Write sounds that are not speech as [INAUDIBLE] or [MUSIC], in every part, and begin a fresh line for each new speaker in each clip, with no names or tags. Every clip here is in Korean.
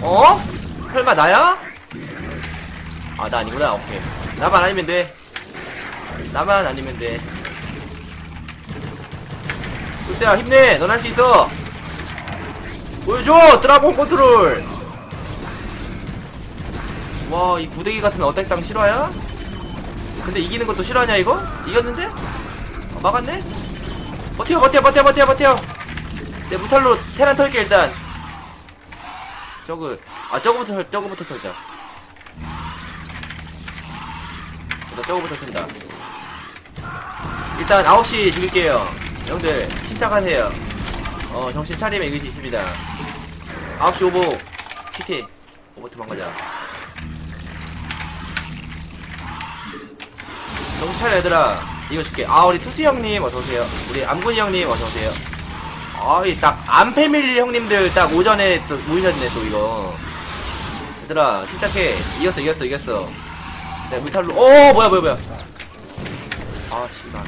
어? 설마 나야? 아, 나 아니구나. 오케이. 나만 아니면 돼. 나만 아니면 돼. sul대야, 힘내! 넌 할 수 있어! 보여줘! 드라곤 컨트롤! 와, 이 구데기 같은 어택 땅 실화야? 근데 이기는 것도 실화냐, 이거? 이겼는데? 어, 막았네? 버텨, 버텨, 버텨, 버텨, 버텨! 내 무탈로 테란 털게, 일단. 저그, 아, 저거부터 털, 저거부터 털자. 나 저거부터 튼다. 일단 9시 죽일게요. 형들, 침착하세요. 어, 정신 차리면 이길 수 있습니다. 9시 오보, TT. 오버 도망가자. 정신 차려, 얘들아. 이거 줄게. 아, 우리 투수 형님, 어서오세요. 우리 암군이 형님, 어서오세요. 아, 이 딱, 암패밀리 형님들 딱 오전에 또 모이셨네, 또 이거. 얘들아, 침착해. 이겼어, 이겼어, 이겼어. 내가 물탈로, 오, 뭐야, 뭐야, 뭐야. 아, 씨발.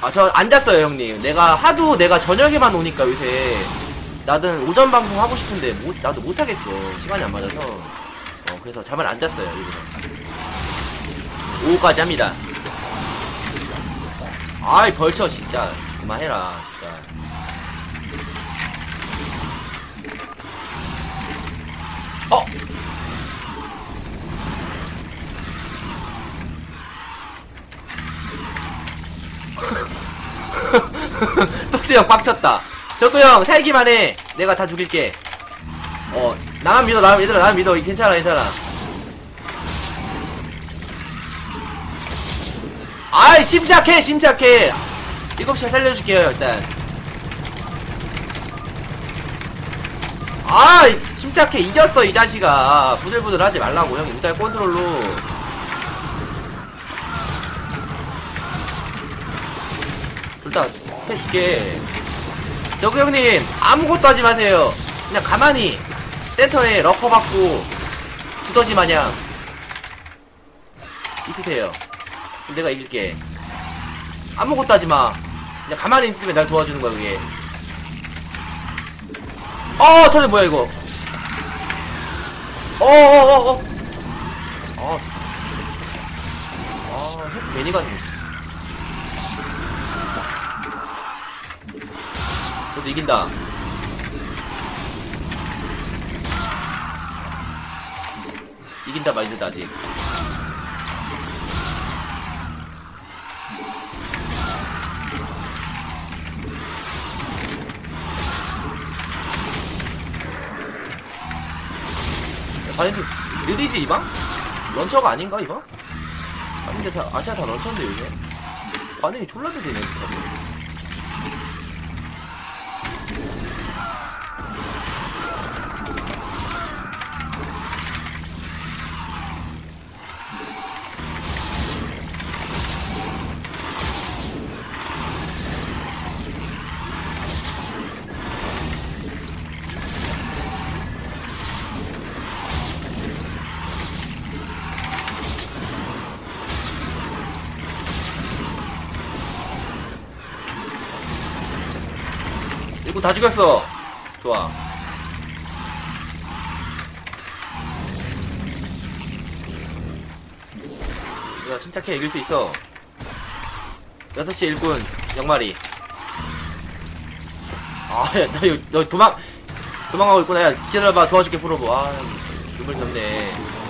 아, 저 앉았어요, 형님. 내가 하도 내가 저녁에만 오니까 요새 나는 오전 방송 하고 싶은데 못, 나도 못하겠어. 시간이 안 맞아서. 어, 그래서 잠을 안 잤어요, 일부러. 오후까지 합니다. 아이, 벌쳐, 진짜. 그만해라, 진짜. 어! [LAUGHS] 토스 형 빡쳤다. 저그 형, 살기만 해. 내가 다 죽일게. 어, 나만 믿어, 나만, 얘들아, 나만 믿어. 괜찮아, 괜찮아. 아이, 침착해, 침착해. 7시에 살려줄게요, 일단. 아, 침착해. 이겼어, 이 자식아. 부들부들 하지 말라고, 형. 무달 컨트롤로. 둘다 해줄게. 저그 형님, 아무것도 하지 마세요. 그냥 가만히 센터에 러커 받고 두더지 마냥 있으세요. 내가 이길게. 아무것도 하지 마. 그냥 가만히 있으면 날 도와주는 거야, 그게. 어, 저는 뭐야, 이거. 어, 어, 어, 어. 아, 아, 헤드 괜히 가지고. 그래도 이긴다. 이긴다 마인드다 아직. 아니 느리지 이방? 런처가 아닌가 이방? 아닌데 다 아시아 다 런처인데 요새 반응이 졸라 느리네 진짜. 이거 다 죽였어. 좋아. 우리가 침착해 이길 수 있어. 6시 일꾼, 영마리. 아, 야, 나 이거, 너 도망, 도망가고 있구나. 야, 기다려봐. 도와줄게, 프로브. 아, 눈물 겹네.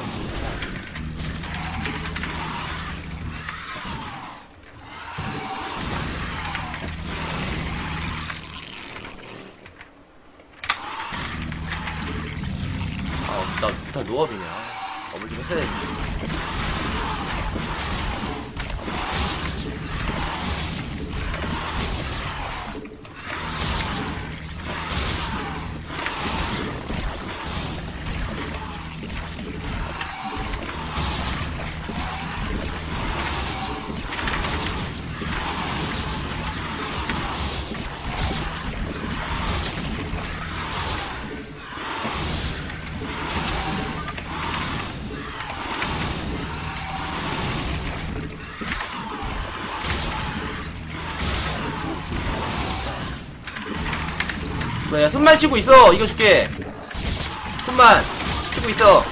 노업이냐. 업을 좀 했어야 되는데. 그래, 숨만 쉬고 있어. 이겨줄게. 숨만 쉬고 있어.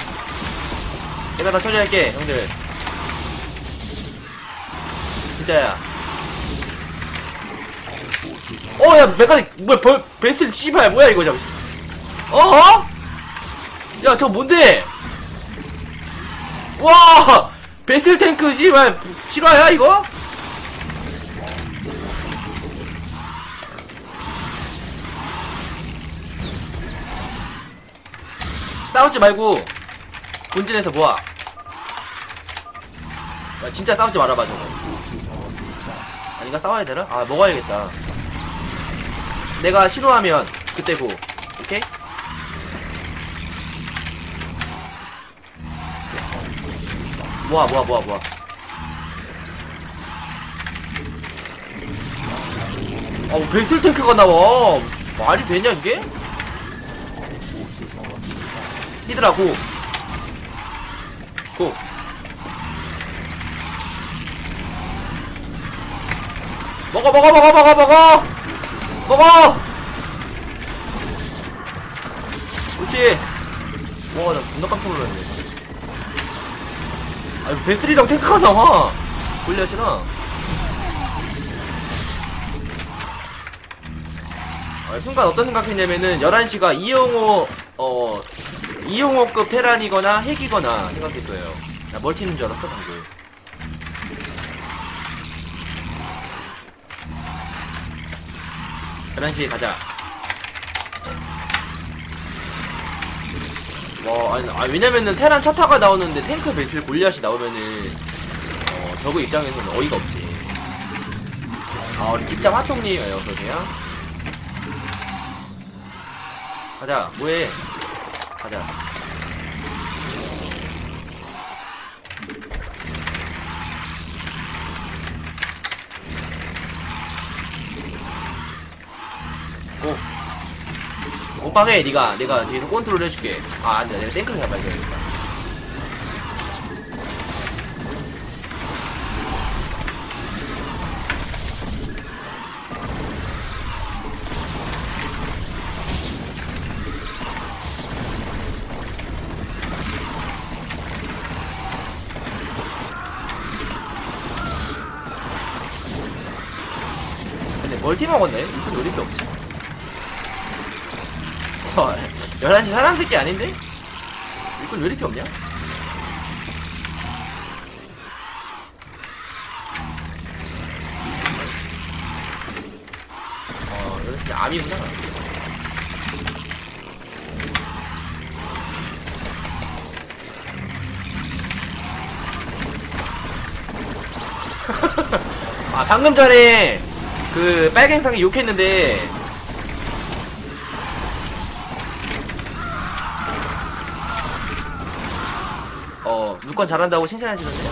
내가 다 처리할게, 형들. 진짜야. 어, 야, 메카닉, 뭐야, 벌, 베슬, 씨발, 뭐야, 이거, 잠시. 어? 어? 야, 저 뭔데? 와! 배틀 탱크, 씨발, 실화야, 이거? 싸우지 말고, 본진에서 모아. 야, 진짜 싸우지 말아봐, 저거. 아닌가, 싸워야 되나? 아, 먹어야겠다. 내가 싫어하면, 그때고. 오케이? 모아, 모아, 모아, 모아. 아, 뭐 베슬 탱크가 나와. 말이 되냐, 이게? 히드라, 고. 고. 먹어, 먹어, 먹어, 먹어, 먹어! 먹어! 그렇지. 와, 나 존나 깜짝 놀랐네. 아, 베슬이랑 탱크가 나와. 골리앗이랑. 아, 순간 어떤 생각했냐면은, 11시가 이용호, 어, 이용호급 테란이거나 핵이거나 생각했어요. 나 멀티는 줄 알았어, 방금. 열한 시에 가자. 와, 아니, 아, 왜냐면은 테란 차 타가 나오는데 탱크 베슬 골리앗이 나오면은, 어, 저그 입장에서는 어이가 없지. 아, 우리 깃잡 핫통님, 어, 어서 오세요. 가자, 뭐해. 가자. 오. 오빵해, 니가. 내가 뒤에서 컨트롤 해줄게. 아, 안 돼. 내가 탱크를 잡아야겠다. 멀티 먹었네? 노릴 게 없지? 헐, 11시 사람 새끼 아닌데? 이건 왜 이렇게 없냐? 어, 이거 진짜 암이구나. [LAUGHS] 아, 방금 전에 그 빨갱상이 욕했는데 어, 물건 잘한다고 칭찬하시는데요?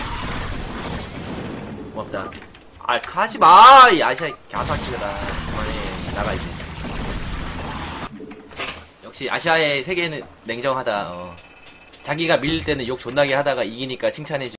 고맙다. 아, 가지 마! 이 아시아 갸사치가 그만해. 나가, 이제. 역시 아시아의 세계는 냉정하다, 어. 자기가 밀릴 때는 욕 존나게 하다가 이기니까 칭찬해주